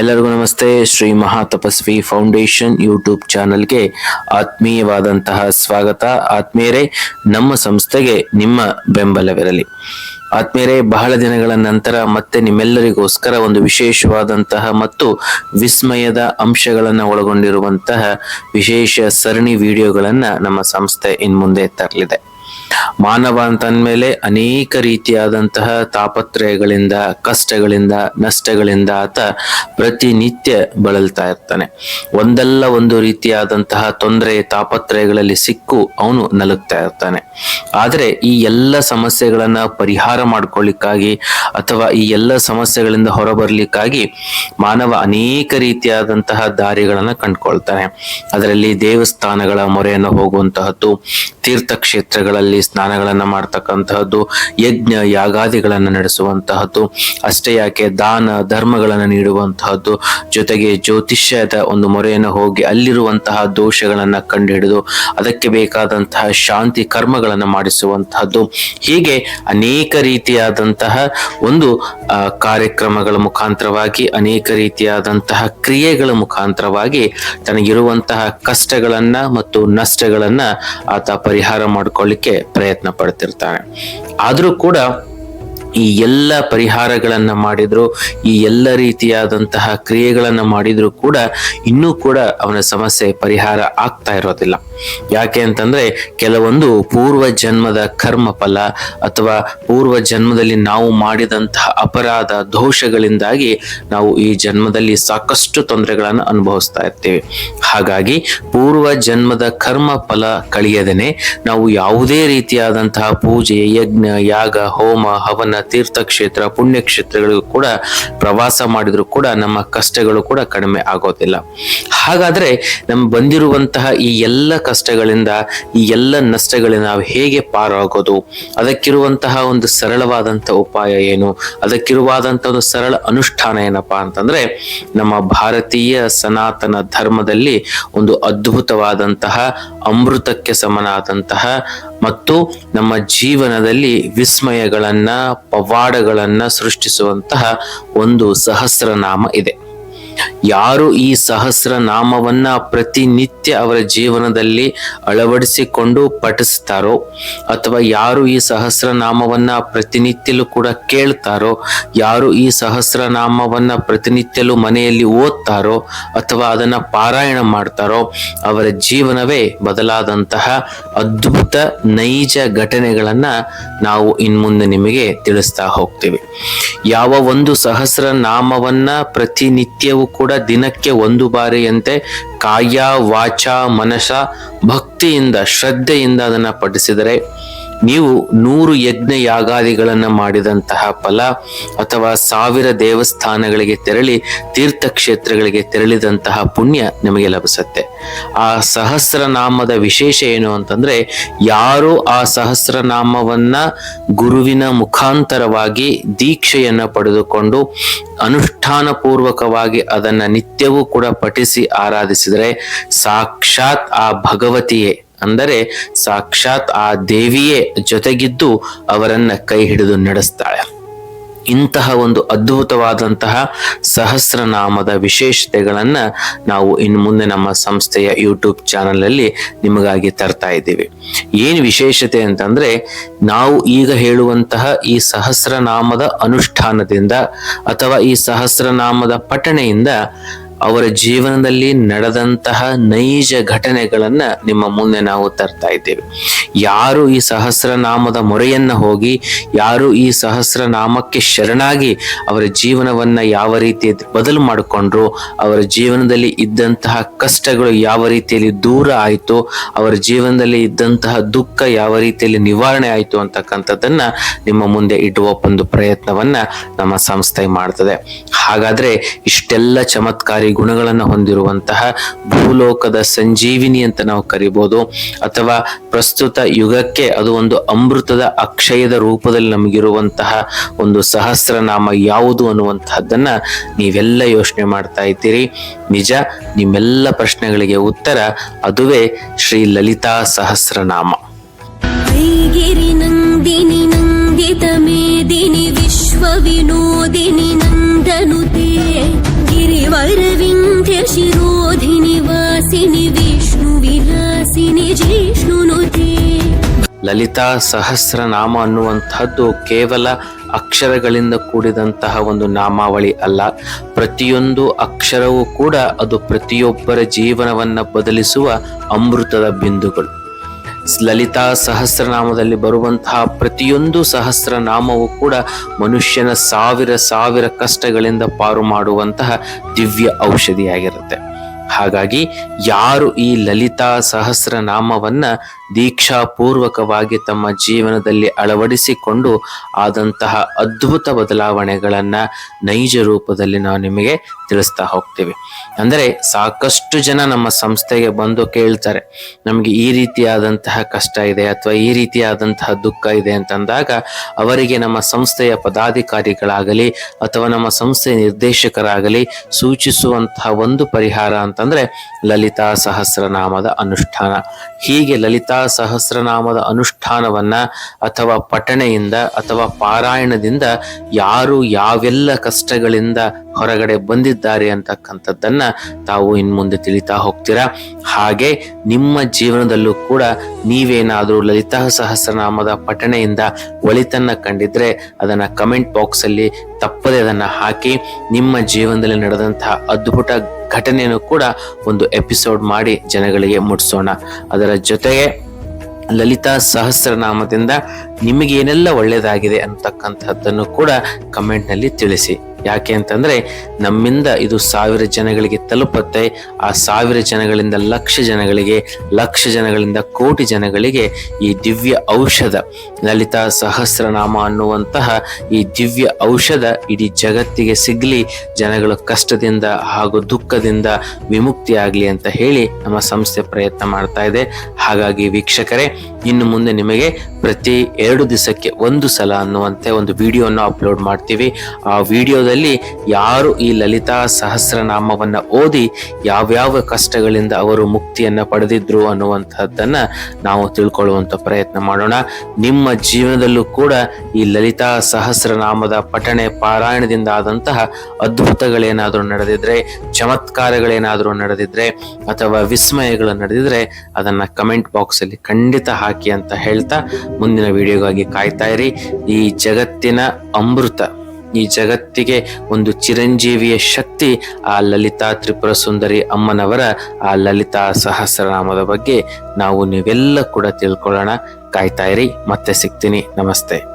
ಎಲ್ಲರಿಗೂ ನಮಸ್ತೆ. ಶ್ರೀ ಮಹಾ ತಪಸ್ವಿ ಫೌಂಡೇಶನ್ ಯೂಟ್ಯೂಬ್ ಚಾನಲ್ಗೆ ಆತ್ಮೀಯವಾದಂತಹ ಸ್ವಾಗತ. ಆತ್ಮೀಯರೇ, ನಮ್ಮ ಸಂಸ್ಥೆಗೆ ನಿಮ್ಮ ಬೆಂಬಲವಿರಲಿ. ಆತ್ಮೀಯರೇ, ಬಹಳ ದಿನಗಳ ನಂತರ ಮತ್ತೆ ನಿಮ್ಮೆಲ್ಲರಿಗೋಸ್ಕರ ಒಂದು ವಿಶೇಷವಾದಂತಹ ಮತ್ತು ವಿಸ್ಮಯದ ಅಂಶಗಳನ್ನು ಒಳಗೊಂಡಿರುವಂತಹ ವಿಶೇಷ ಸರಣಿ ವಿಡಿಯೋಗಳನ್ನು ನಮ್ಮ ಸಂಸ್ಥೆ ಇನ್ಮುಂದೆ ತರಲಿದೆ. ಮಾನವ ಅಂತಂದ್ಮೇಲೆ ಅನೇಕ ರೀತಿಯಾದಂತಹ ತಾಪತ್ರಯಗಳಿಂದ, ಕಷ್ಟಗಳಿಂದ, ನಷ್ಟಗಳಿಂದ ಆತ ಪ್ರತಿನಿತ್ಯ ಬಳಲ್ತಾ ಇರ್ತಾನೆ. ಒಂದಲ್ಲ ಒಂದು ರೀತಿಯಾದಂತಹ ತೊಂದರೆ, ತಾಪತ್ರಯಗಳಲ್ಲಿ ಸಿಕ್ಕು ಅವನು ನಲುಗ್ತಾ ಇರ್ತಾನೆ. ಆದರೆ ಈ ಎಲ್ಲ ಸಮಸ್ಯೆಗಳನ್ನ ಪರಿಹಾರ ಮಾಡ್ಕೊಳ್ಳಿಕ್ಕಾಗಿ ಅಥವಾ ಈ ಎಲ್ಲ ಸಮಸ್ಯೆಗಳಿಂದ ಹೊರಬರ್ಲಿಕ್ಕಾಗಿ ಮಾನವ ಅನೇಕ ರೀತಿಯಾದಂತಹ ದಾರಿಗಳನ್ನ ಕಂಡುಕೊಳ್ತಾನೆ. ಅದರಲ್ಲಿ ದೇವಸ್ಥಾನಗಳ ಮೊರೆಯನ್ನು ಹೋಗುವಂತಹದ್ದು, ತೀರ್ಥಕ್ಷೇತ್ರಗಳಲ್ಲಿ ಸ್ನಾನಗಳನ್ನ ಮಾಡ್ತಕ್ಕಂತಹದ್ದು, ಯಜ್ಞ, ಯಾಗಾದಿಗಳನ್ನು ನಡೆಸುವಂತಹದ್ದು, ಅಷ್ಟೇ ಯಾಕೆ ದಾನ, ಧರ್ಮಗಳನ್ನು ನೀಡುವಂತಹದ್ದು, ಜೊತೆಗೆ ಜ್ಯೋತಿಷ್ಯದ ಒಂದು ಮೊರೆಯನ್ನು ಹೋಗಿ ಅಲ್ಲಿರುವಂತಹ ದೋಷಗಳನ್ನು ಕಂಡುಹಿಡಿದು, ಅದಕ್ಕೆ ಬೇಕಾದಂತಹ ಶಾಂತಿ ಕರ್ಮಗಳನ್ನು ಮಾಡಿಸುವಂತಹದ್ದು, ಹೀಗೆ ಅನೇಕ ರೀತಿಯಾದಂತಹ ಒಂದು ಕಾರ್ಯಕ್ರಮಗಳ ಮುಖಾಂತರವಾಗಿ, ಅನೇಕ ರೀತಿಯಾದಂತಹ ಕ್ರಿಯೆಗಳ ಮುಖಾಂತರವಾಗಿ ತನಗಿರುವಂತಹ ಕಷ್ಟಗಳನ್ನು ಮತ್ತು ನಷ್ಟಗಳನ್ನು ಆತ ಪರಿಹಾರ ಮಾಡ್ಕೊಳ್ಳಿಕ್ಕೆ ಪ್ರಯತ್ನ ಪಡ್ತಿರ್ತಾನೆ ಆದರೂ ಕೂಡ ಈ ಎಲ್ಲ ಪರಿಹಾರಗಳನ್ನ ಮಾಡಿದ್ರು, ಈ ಎಲ್ಲ ರೀತಿಯಾದಂತಹ ಕ್ರಿಯೆಗಳನ್ನ ಮಾಡಿದ್ರು ಕೂಡ ಇನ್ನೂ ಕೂಡ ಅವನ ಸಮಸ್ಯೆ ಪರಿಹಾರ ಆಗ್ತಾ ಇರೋದಿಲ್ಲ. ಯಾಕೆ ಅಂತಂದ್ರೆ ಕೆಲವೊಂದು ಪೂರ್ವ ಜನ್ಮದ ಕರ್ಮ ಫಲ ಅಥವಾ ಪೂರ್ವ ಜನ್ಮದಲ್ಲಿ ನಾವು ಮಾಡಿದಂತಹ ಅಪರಾಧ ದೋಷಗಳಿಂದಾಗಿ ನಾವು ಈ ಜನ್ಮದಲ್ಲಿ ಸಾಕಷ್ಟು ತೊಂದರೆಗಳನ್ನು ಅನುಭವಿಸ್ತಾ ಇರ್ತೇವೆ. ಹಾಗಾಗಿ ಪೂರ್ವ ಜನ್ಮದ ಕರ್ಮ ಫಲ ಕಳಿಯದೇನೆ ನಾವು ಯಾವುದೇ ರೀತಿಯಾದಂತಹ ಪೂಜೆ, ಯಜ್ಞ, ಯಾಗ, ಹೋಮ, ಹವನ, ತೀರ್ಥಕ್ಷೇತ್ರ, ಪುಣ್ಯಕ್ಷೇತ್ರಗಳಿಗೂ ಕೂಡ ಪ್ರವಾಸ ಮಾಡಿದ್ರು ಕೂಡ ನಮ್ಮ ಕಷ್ಟಗಳು ಕೂಡ ಕಡಿಮೆ ಆಗೋದಿಲ್ಲ. ಹಾಗಾದ್ರೆ ನಮ್ ಬಂದಿರುವಂತಹ ಈ ಎಲ್ಲ ಕಷ್ಟಗಳಿಂದ ಈ ಎಲ್ಲ ನಷ್ಟಗಳಿಂದ ನಾವು ಹೇಗೆ ಪಾರಾಗೋದು? ಅದಕ್ಕಿರುವಂತಹ ಒಂದು ಸರಳವಾದಂಥ ಉಪಾಯ ಏನು? ಅದಕ್ಕಿರುವಾದಂಥ ಒಂದು ಸರಳ ಅನುಷ್ಠಾನ ಏನಪ್ಪಾ ಅಂತಂದ್ರೆ ನಮ್ಮ ಭಾರತೀಯ ಸನಾತನ ಧರ್ಮದಲ್ಲಿ ಒಂದು ಅದ್ಭುತವಾದಂತಹ ಅಮೃತಕ್ಕೆ ಸಮನಾದಂತಹ ಮತ್ತು ನಮ್ಮ ಜೀವನದಲ್ಲಿ ವಿಸ್ಮಯಗಳನ್ನ ಪವಾಡಗಳನ್ನ ಸೃಷ್ಟಿಸುವಂತಹ ಒಂದು ಸಹಸ್ರನಾಮ ಇದೆ. ಯಾರು ಈ ಸಹಸ್ರನಾಮವನ್ನ ಪ್ರತಿನಿತ್ಯ ಅವರ ಜೀವನದಲ್ಲಿ ಅಳವಡಿಸಿಕೊಂಡು ಪಠಿಸ್ತಾರೋ ಅಥವಾ ಯಾರು ಈ ಸಹಸ್ರನಾಮವನ್ನ ಪ್ರತಿನಿತ್ಯಲೂ ಕೂಡ ಕೇಳ್ತಾರೋ, ಯಾರು ಈ ಸಹಸ್ರನಾಮವನ್ನ ಪ್ರತಿನಿತ್ಯಲೂ ಮನೆಯಲ್ಲಿ ಓದ್ತಾರೋ ಅಥವಾ ಅದನ್ನ ಪಾರಾಯಣ ಮಾಡ್ತಾರೋ, ಅವರ ಜೀವನವೇ ಬದಲಾದಂತಹ ಅದ್ಭುತ ನೈಜ ಘಟನೆಗಳನ್ನ ನಾವು ಇನ್ಮುಂದೆ ನಿಮಗೆ ತಿಳಿಸ್ತಾ ಹೋಗ್ತೀವಿ. ಯಾವ ಒಂದು ಸಹಸ್ರ ನಾಮವನ್ನ ಪ್ರತಿನಿತ್ಯವೂ ಕೂಡ ದಿನಕ್ಕೆ ಒಂದು ಬಾರಿಯಂತೆ ಕಾಯ ವಾಚ ಮನಸ ಭಕ್ತಿಯಿಂದ ಶ್ರದ್ಧೆಯಿಂದ ಅದನ್ನು ಪಠಿಸಿದರೆ ನೀವು ನೂರು ಯಜ್ಞ ಯಾಗಾದಿಗಳನ್ನು ಮಾಡಿದಂತಹ ಫಲ ಅಥವಾ ಸಾವಿರ ದೇವಸ್ಥಾನಗಳಿಗೆ ತೆರಳಿ ತೀರ್ಥಕ್ಷೇತ್ರಗಳಿಗೆ ತೆರಳಿದಂತಹ ಪುಣ್ಯ ನಿಮಗೆ ಲಭಿಸುತ್ತೆ. ಆ ಸಹಸ್ರನಾಮದ ವಿಶೇಷ ಏನು ಅಂತಂದ್ರೆ ಯಾರು ಆ ಸಹಸ್ರನಾಮವನ್ನ ಗುರುವಿನ ಮುಖಾಂತರವಾಗಿ ದೀಕ್ಷೆಯನ್ನ ಪಡೆದುಕೊಂಡು ಅನುಷ್ಠಾನ ಪೂರ್ವಕವಾಗಿ ಅದನ್ನ ನಿತ್ಯವೂ ಕೂಡ ಪಠಿಸಿ ಆರಾಧಿಸಿದರೆ ಸಾಕ್ಷಾತ್ ಆ ಭಗವತಿಯೇ ಅಂದರೆ ಸಾಕ್ಷಾತ್ ಆ ದೇವಿಯೇ ಜೊತೆಗಿದ್ದು ಅವರನ್ನ ಕೈ ಹಿಡಿದು ನಡೆಸ್ತಾಳೆ. ಇಂತಹ ಒಂದು ಅದ್ಭುತವಾದಂತಹ ಸಹಸ್ರನಾಮದ ವಿಶೇಷತೆಗಳನ್ನ ನಾವು ಇನ್ನು ಮುಂದೆ ನಮ್ಮ ಸಂಸ್ಥೆಯ ಯೂಟ್ಯೂಬ್ ಚಾನಲಲ್ಲಿ ನಿಮಗಾಗಿ ತರ್ತಾ ಇದ್ದೀವಿ. ಏನು ವಿಶೇಷತೆ ಅಂತಂದ್ರೆ ನಾವು ಈಗ ಹೇಳುವಂತಹ ಈ ಸಹಸ್ರನಾಮದ ಅನುಷ್ಠಾನದಿಂದ ಅಥವಾ ಈ ಸಹಸ್ರನಾಮದ ಪಠಣೆಯಿಂದ ಅವರ ಜೀವನದಲ್ಲಿ ನಡೆದಂತಹ ನೈಜ ಘಟನೆಗಳನ್ನ ನಿಮ್ಮ ಮುಂದೆ ನಾವು ತರ್ತಾ ಇದ್ದೇವೆ. ಯಾರು ಈ ಸಹಸ್ರನಾಮದ ಮೊರೆಯನ್ನ ಹೋಗಿ, ಯಾರು ಈ ಸಹಸ್ರನಾಮಕ್ಕೆ ಶರಣಾಗಿ ಅವರ ಜೀವನವನ್ನ ಯಾವ ರೀತಿ ಬದಲು ಮಾಡಿಕೊಂಡ್ರು, ಅವರ ಜೀವನದಲ್ಲಿ ಇದ್ದಂತಹ ಕಷ್ಟಗಳು ಯಾವ ರೀತಿಯಲ್ಲಿ ದೂರ ಆಯಿತು, ಅವರ ಜೀವನದಲ್ಲಿ ಇದ್ದಂತಹ ದುಃಖ ಯಾವ ರೀತಿಯಲ್ಲಿ ನಿವಾರಣೆ ಆಯಿತು ಅಂತಕ್ಕಂಥದ್ದನ್ನ ನಿಮ್ಮ ಮುಂದೆ ಇಡುವ ಒಂದು ಪ್ರಯತ್ನವನ್ನ ನಮ್ಮ ಸಂಸ್ಥೆ ಮಾಡ್ತದೆ. ಹಾಗಾದ್ರೆ ಇಷ್ಟೆಲ್ಲ ಚಮತ್ಕಾರಿ ಗುಣಗಳನ್ನು ಹೊಂದಿರುವಂತಹ ಭೂಲೋಕದ ಸಂಜೀವಿನಿ ಅಂತ ನಾವು ಕರಿಬೋದು. ಅಥವಾ ಪ್ರಸ್ತುತ ಯುಗಕ್ಕೆ ಅದು ಒಂದು ಅಮೃತದ ಅಕ್ಷಯದ ರೂಪದಲ್ಲಿ ನಮಗಿರುವಂತಹ ಒಂದು ಸಹಸ್ರನಾಮ ಯಾವುದು ಅನ್ನುವಂತಹದ್ದನ್ನ ನೀವೆಲ್ಲ ಯೋಚನೆ ಮಾಡ್ತಾ ಇದ್ದೀರಿ. ನಿಜ, ನಿಮ್ಮೆಲ್ಲ ಪ್ರಶ್ನೆಗಳಿಗೆ ಉತ್ತರ ಅದುವೇ ಶ್ರೀ ಲಲಿತಾ ಸಹಸ್ರನಾಮ. ನಂದಿನಿ ನಂದಿತ ಮೇದಿನಿ ವಿಶ್ವ ವಿನೋದಿನಿ नन्दनुते गिरिवासधारिणि शिरोधिनि वासिनि विष्णुविलासिनि जिष्णुनुते ಲಲಿತಾ ಸಹಸ್ರನಾಮ ಅನ್ನುವಂತಹದ್ದು ಕೇವಲ ಅಕ್ಷರಗಳಿಂದ ಕೂಡಿದಂತಹ ಒಂದು ನಾಮಾವಳಿ ಅಲ್ಲ ಪ್ರತಿಯೊಂದು ಅಕ್ಷರವೂ ಕೂಡ ಅದು ಪ್ರತಿಯೊಬ್ಬರ ಜೀವನವನ್ನ ಬದಲಿಸುವ ಅಮೃತದ ಬಿಂದುಗಳು ಲಲಿತಾ ಸಹಸ್ರನಾಮದಲ್ಲಿ ಬರುವಂತಹ ಪ್ರತಿಯೊಂದು ಸಹಸ್ರನಾಮವು ಕೂಡ ಮನುಷ್ಯನ ಸಾವಿರ ಸಾವಿರ ಕಷ್ಟಗಳಿಂದ ಪಾರು ಮಾಡುವಂತಹ ದಿವ್ಯ ಔಷಧಿಯಾಗಿರುತ್ತೆ. ಹಾಗಾಗಿ ಯಾರು ಈ ಲಲಿತಾ ಸಹಸ್ರನಾಮವನ್ನ ದೀಕ್ಷಾಪೂರ್ವಕವಾಗಿ ತಮ್ಮ ಜೀವನದಲ್ಲಿ ಅಳವಡಿಸಿಕೊಂಡು ಆದಂತಹ ಅದ್ಭುತ ಬದಲಾವಣೆಗಳನ್ನು ನೈಜ ರೂಪದಲ್ಲಿ ನಾವು ನಿಮಗೆ ತಿಳಿಸ್ತಾ ಹೋಗ್ತೀವಿ. ಅಂದರೆ ಸಾಕಷ್ಟು ಜನ ನಮ್ಮ ಸಂಸ್ಥೆಗೆ ಬಂದು ಕೇಳ್ತಾರೆ, ನಮಗೆ ಈ ರೀತಿಯಾದಂತಹ ಕಷ್ಟ ಇದೆ ಅಥವಾ ಈ ರೀತಿಯಾದಂತಹ ದುಃಖ ಇದೆ ಅಂತಂದಾಗ ಅವರಿಗೆ ನಮ್ಮ ಸಂಸ್ಥೆಯ ಪದಾಧಿಕಾರಿಗಳಾಗಲಿ ಅಥವಾ ನಮ್ಮ ಸಂಸ್ಥೆಯ ನಿರ್ದೇಶಕರಾಗಲಿ ಸೂಚಿಸುವಂತಹ ಒಂದು ಪರಿಹಾರ ಅಂತಂದ್ರೆ ಲಲಿತಾ ಸಹಸ್ರನಾಮದ ಅನುಷ್ಠಾನ. ಹೀಗೆ ಲಲಿತಾ ಸಹಸ್ರನಾಮದ ಅನುಷ್ಠಾನವನ್ನ ಅಥವಾ ಪಠಣೆಯಿಂದ ಅಥವಾ ಪಾರಾಯಣದಿಂದ ಯಾರು ಯಾವೆಲ್ಲ ಕಷ್ಟಗಳಿಂದ ಹೊರಗಡೆ ಬಂದಿದ್ದಾರೆ ಅಂತಕ್ಕಂಥದ್ದನ್ನ ತಾವು ಇನ್ ಮುಂದೆ ತಿಳಿತಾ ಹೋಗ್ತೀರಾ? ಹಾಗೆ ನಿಮ್ಮ ಜೀವನದಲ್ಲೂ ಕೂಡ ನೀವೇನಾದರೂ ಲಲಿತಾ ಸಹಸ್ರನಾಮದ ಪಠಣೆಯಿಂದ ಒಳಿತನ್ನ ಕಂಡಿದ್ರೆ ಅದನ್ನ ಕಮೆಂಟ್ ಬಾಕ್ಸ್ ಅಲ್ಲಿ ತಪ್ಪದೆ ಅದನ್ನ ಹಾಕಿ ನಿಮ್ಮ ಜೀವನದಲ್ಲಿ ನಡೆದಂತಹ ಅದ್ಭುತ ಘಟನೆಯನ್ನು ಕೂಡ ಒಂದು ಎಪಿಸೋಡ್ ಮಾಡಿ ಜನಗಳಿಗೆ ಮುಟ್ಸೋಣ. ಅದರ ಜೊತೆಗೆ ಲಲಿತಾ ಸಹಸ್ರನಾಮದಿಂದ ನಿಮಗೇನೆಲ್ಲ ಒಳ್ಳೆಯದಾಗಿದೆ ಅಂತಕ್ಕಂಥದ್ದನ್ನು ಕೂಡ ಕಮೆಂಟ್ನಲ್ಲಿ ತಿಳಿಸಿ. ಯಾಕೆ ಅಂತಂದ್ರೆ ನಮ್ಮಿಂದ ಇದು ಸಾವಿರ ಜನಗಳಿಗೆ ತಲುಪತ್ತೆ. ಆ ಸಾವಿರ ಜನಗಳಿಂದ ಲಕ್ಷ ಜನಗಳಿಗೆ, ಲಕ್ಷ ಜನಗಳಿಂದ ಕೋಟಿ ಜನಗಳಿಗೆ ಈ ದಿವ್ಯ ಔಷಧ, ಲಲಿತಾ ಸಹಸ್ರನಾಮ ಅನ್ನುವಂತಹ ಈ ದಿವ್ಯ ಔಷಧ ಇಡೀ ಜಗತ್ತಿಗೆ ಸಿಗ್ಲಿ, ಜನಗಳು ಕಷ್ಟದಿಂದ ಹಾಗೂ ದುಃಖದಿಂದ ವಿಮುಕ್ತಿ ಆಗಲಿ ಅಂತ ಹೇಳಿ ನಮ್ಮ ಸಂಸ್ಥೆ ಪ್ರಯತ್ನ ಮಾಡ್ತಾ ಇದೆ. ಹಾಗಾಗಿ ವೀಕ್ಷಕರೇ, ಇನ್ನು ಮುಂದೆ ನಿಮಗೆ ಪ್ರತಿ ಎರಡು ದಿವಸಕ್ಕೆ ಒಂದು ಸಲ ಅನ್ನುವಂತೆ ಒಂದು ವಿಡಿಯೋನ ಅಪ್ಲೋಡ್ ಮಾಡ್ತೀವಿ. ಆ ವಿಡಿಯೋದಲ್ಲಿ ಯಾರು ಈ ಲಲಿತಾ ಸಹಸ್ರನಾಮವನ್ನು ಓದಿ ಯಾವ್ಯಾವ ಕಷ್ಟಗಳಿಂದ ಅವರು ಮುಕ್ತಿಯನ್ನ ಪಡೆದಿದ್ರು ಅನ್ನುವಂಥದ್ದನ್ನ ನಾವು ತಿಳ್ಕೊಳ್ಳುವಂತ ಪ್ರಯತ್ನ ಮಾಡೋಣ. ನಿಮ್ಮ ಜೀವನದಲ್ಲೂ ಕೂಡ ಈ ಲಲಿತಾ ಸಹಸ್ರನಾಮದ ಪಠಣೆ ಪಾರಾಯಣದಿಂದ ಆದಂತಹ ಅದ್ಭುತಗಳೇನಾದರೂ ನಡೆದಿದ್ರೆ, ಚಮತ್ಕಾರಗಳೇನಾದರೂ ನಡೆದಿದ್ರೆ, ಅಥವಾ ವಿಸ್ಮಯಗಳು ನಡೆದಿದ್ರೆ ಅದನ್ನ ಕಮೆಂಟ್ ಬಾಕ್ಸ್ ಅಲ್ಲಿ ಖಂಡಿತ ಹಾಕಿ ಅಂತ ಹೇಳ್ತಾ ಮುಂದಿನ ವಿಡಿಯೋಗಾಗಿ ಕಾಯ್ತಾ ಇರಿ. ಈ ಜಗತ್ತಿನ ಅಮೃತ. ಈ ಜಗತ್ತಿಗೆ ಒಂದು ಚಿರಂಜೀವಿಯ ಶಕ್ತಿ, ಆ ಲಲಿತಾ ತ್ರಿಪುರ ಸುಂದರಿ ಅಮ್ಮನವರ, ಆ ಲಲಿತಾ ಸಹಸ್ರನಾಮದ ಬಗ್ಗೆ ನಾವು ನೀವೆಲ್ಲ ಕೂಡ ತಿಳ್ಕೊಳ್ಳೋಣ. ಕಾಯ್ತಾ ಇರಿ, ಮತ್ತೆ ಸಿಗ್ತೀನಿ. ನಮಸ್ತೆ.